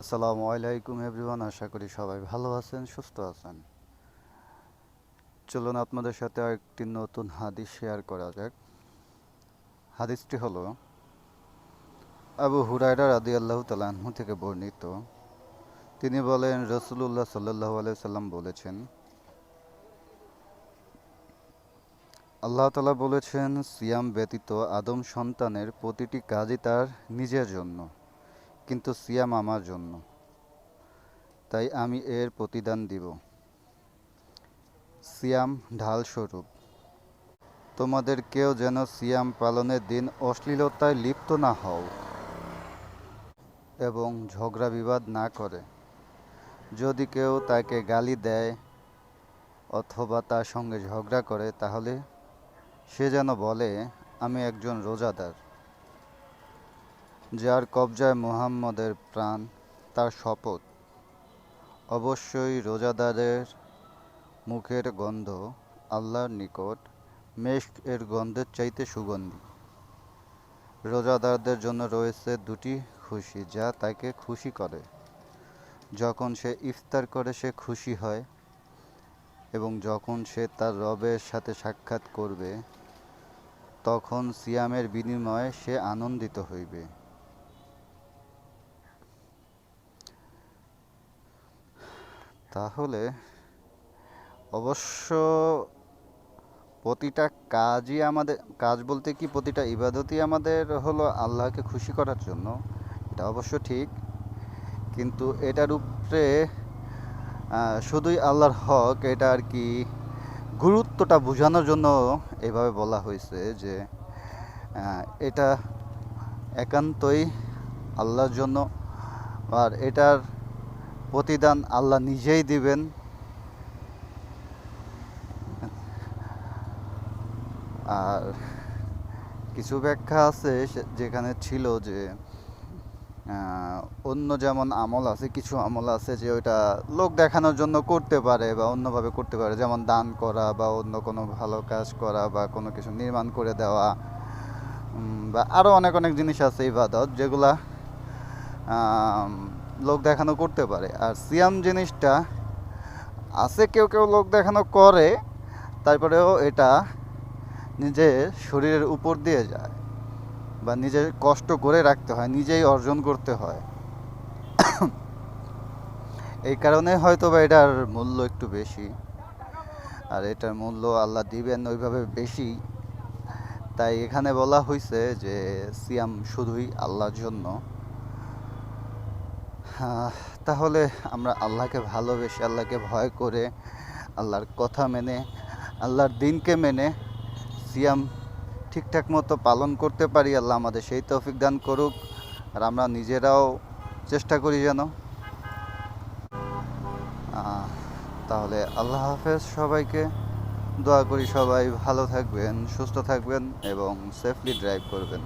আসসালামু আলাইকুম এভরিওয়ান, আশা করি সবাই ভালো আছেন, সুস্থ আছেন। চলুন আপনাদের সাথে একটি নতুন হাদিস শেয়ার করা যাক। হাদিসটি হলো, আবু হুরায়রা রাদি আল্লাহ তালাহু থেকে বর্ণিত। তিনি বলেন রসুল্লাহ সাল্লাহ সাল্লাম বলেছেন, আল্লাহ তালা বলেছেন, সিয়াম ব্যতীত আদম সন্তানের প্রতিটি কাজই তার নিজের জন্য। কিন্তু সিয়াম আমার জন্য। তাই আমি এর প্রতিদান দিব। সিয়াম ঢাল স্বরূপ তোমাদের কেউ যেন সিয়াম পালনের দিন অশ্লীলতায় লিপ্ত না হও এবং ঝগড়া বিবাদ না করে। যদি কেউ তাকে গালি দেয় অথবা তার সঙ্গে ঝগড়া করে, তাহলে সে যেন বলে, আমি একজন রোজাদার। যার কবজায় মুহাম্মদের প্রাণ, তার শপথ। অবশ্যই রোজাদারের মুখের গন্ধ আল্লাহর নিকট মেস্ক এর গন্ধের চাইতে সুগন্ধি। রোজাদারদের জন্য রয়েছে দুটি খুশি, যা তাকে খুশি করে। যখন সে ইফতার করে, সে খুশি হয় এবং যখন সে তার রবের সাথে সাক্ষাৎ করবে, তখন সিয়ামের বিনিময়ে সে আনন্দিত হইবে। তাহলে অবশ্য প্রতিটা কাজই আমাদের, কাজ বলতে কি প্রতিটা ইবাদতই আমাদের হলো আল্লাহকে খুশি করার জন্য, এটা অবশ্য ঠিক। কিন্তু এটার উপরে শুধুই আল্লাহর হক, এটা আর কি গুরুত্বটা বোঝানোর জন্য এভাবে বলা হয়েছে যে এটা একান্তই আল্লাহর জন্য। আর এটার প্রতিদান আল্লাহ নিজেই দিবেন। আর কিছু ব্যাখ্যা আছে যেখানে ছিল যে অন্য যেমন আমল আছে, কিছু আমল আছে যে ওইটা লোক দেখানোর জন্য করতে পারে বা অন্যভাবে করতে পারে। যেমন দান করা বা অন্য কোনো ভালো কাজ করা বা কোনো কিছু নির্মাণ করে দেওয়া বা আরও অনেক অনেক জিনিস আছে ইবাদত যেগুলা লোক দেখানো করতে পারে। আর সিয়াম জিনিসটা আছে, কেউ কেউ লোক দেখানো করে, তারপরেও এটা নিজের শরীরের উপর দিয়ে যায় বা নিজের কষ্ট করে রাখতে হয়, নিজেই অর্জন করতে হয়। এই কারণে হয়তো বা এটার মূল্য একটু বেশি। আর এটার মূল্য আল্লাহ দিবেন ওইভাবে বেশি। তাই এখানে বলা হয়েছে যে, সিয়াম শুধুই আল্লাহর জন্য। তাহলে আমরা আল্লাহকে ভালোবেসে, আল্লাহকে ভয় করে, আল্লাহর কথা মেনে, আল্লাহর দিনকে মেনে সিয়াম ঠিকঠাক মতো পালন করতে পারি, আল্লাহ আমাদের সেই তৌফিক দান করুক, আর আমরা নিজেরাও চেষ্টা করি যেন। তাহলে আল্লাহ হাফেজ সবাইকে। দোয়া করি সবাই ভালো থাকবেন, সুস্থ থাকবেন এবং সেফলি ড্রাইভ করবেন।